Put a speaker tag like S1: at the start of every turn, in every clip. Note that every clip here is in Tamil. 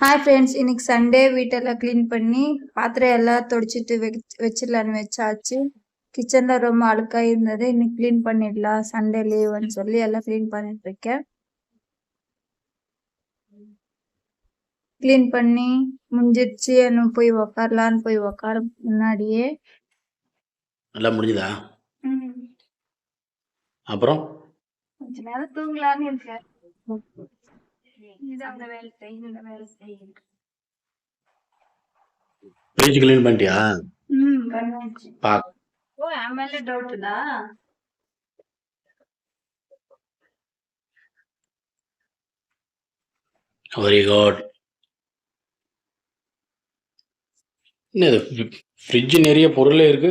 S1: ஹாய் ஃப்ரெண்ட்ஸ் இன்னைக்கு சண்டே வீட்டெல்லாம் க்ளீன் பண்ணி பாத்திரம் எல்லாம் தொடச்சிட்டு வெச் வச்சிடலான்னு வச்சாச்சு. கிச்சன்ல ரொம்ப அழுக்கா இருந்தது. இன்னைக்கு க்ளீன் பண்ணிடலாம். சண்டே லீவுன்னு சொல்லி எல்லாம் க்ளீன் பண்ணிட்டு இருக்கேன். க்ளீன் பண்ணி முடிஞ்சிருச்சு. என்ன போய் உக்காரலான்னு போய் உக்கார முன்னாடியே.
S2: எல்லாம் முடிஞ்சுதா? அப்புறம்?
S1: கொஞ்ச நேரம் தூங்கலான்னு இருக்கேன். அந்த வேலை செய் இந்த வேலை செய்.
S2: ஃப்ரிட்ஜ் க்ளீன் பண்ணிட்டியா
S1: ம் பண்ணாச்சு
S2: பா
S1: ஓ மேல டவுட் தான்
S2: வெரி குட் என்னது ஃப்ரிட்ஜ் நிறைய பொருளே இருக்கு.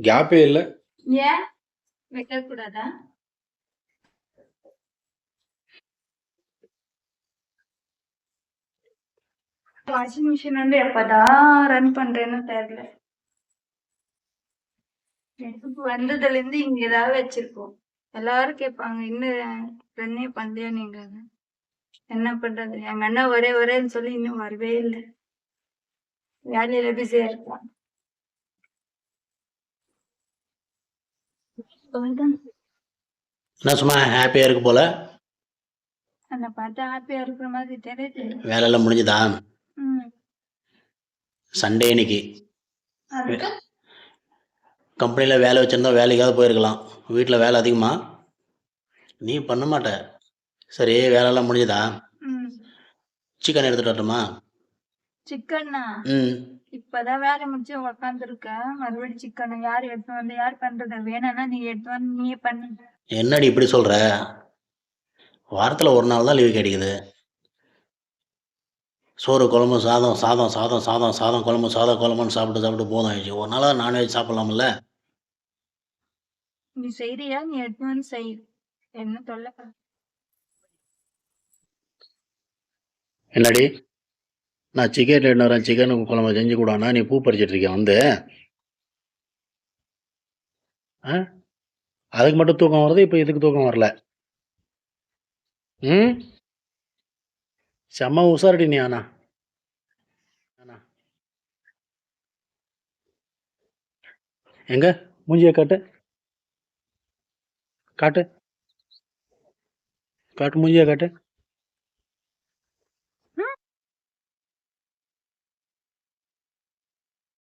S2: கேப்பே இல்லை.
S1: ஏன்? வைக்க கூடாதா வாஷிங் மிஷின் வந்து எப்பதான் ரன் பண்றேன்னு தெரியல. வந்ததுல இருந்து இங்க ஏதாவது வச்சிருக்கோம். எல்லாரும் கேட்பாங்க இன்னும் ரன்னே பண்ணலையா நீங்க என்ன பண்றது? எங்க அண்ணா ஒரே ஒரேன்னு சொல்லி இன்னும் வரவே இல்லை. வேலையில பிஸியா இருப்பான்
S2: சும்மா ஹாப்பியாக இருக்கு போல?
S1: அந்த பார்த்தா ஹாப்பியா இருக்கிற மாதிரி தெரியுது.
S2: வேலையெல்லாம் முடிஞ்சுதா? சண்டே
S1: அதுக்கு?
S2: கம்பெனியில் வேலை வச்சுருந்தா வேலைக்காவது போயிருக்கலாம். வீட்டில் வேலை அதிகமா. நீ பண்ண மாட்ட. சரி வேலையெல்லாம் முடிஞ்சுதா?
S1: ம்.
S2: சிக்கன் எடுத்துகிட்டு வரட்டுமா?
S1: சிக்கன்னா
S2: ம்.
S1: இப்பதான் வேலை முடிச்சு உக்காந்துருக்கேன் மறுபடியும் சிக்கன் யார் எடுத்து வந்து யார் பண்றது? வேணும்னா நீ எடுத்து வந்து நீயே பண்ணு.
S2: என்னடி இப்படி சொல்கிற வாரத்தில் ஒரு நாள் தான் லீவு கிடைக்குது சோறு குழம்பு சாதம் சாதம் சாதம் சாதம் சாதம் குழம்பு சாதம் குழம்புன்னு சாப்பிட்டு சாப்பிட்டு போதும் ஆயிடுச்சு. ஒரு நாளாக நான்வெஜ் சாப்பிட்லாம்ல?
S1: நீ செய்றியா? நீ வந்து செய். என்ன தொல்லை?
S2: என்னடி? நான் சிக்கன் எடுத்து வரேன். சிக்கன் குழம்பு செஞ்சு கூடானா? நீ பூ பறிச்சிட்டு இருக்கியா வந்து? ஆ? அதுக்கு மட்டும் தூக்கம் வருது? இப்போ இதுக்கு தூக்கம் வரல. ம்? செம்ம உசாரடி நீ ஆனா. எங்க? மூஞ்சியை காட்டு. காட்டு. காட்டு மூஞ்சியை காட்டு.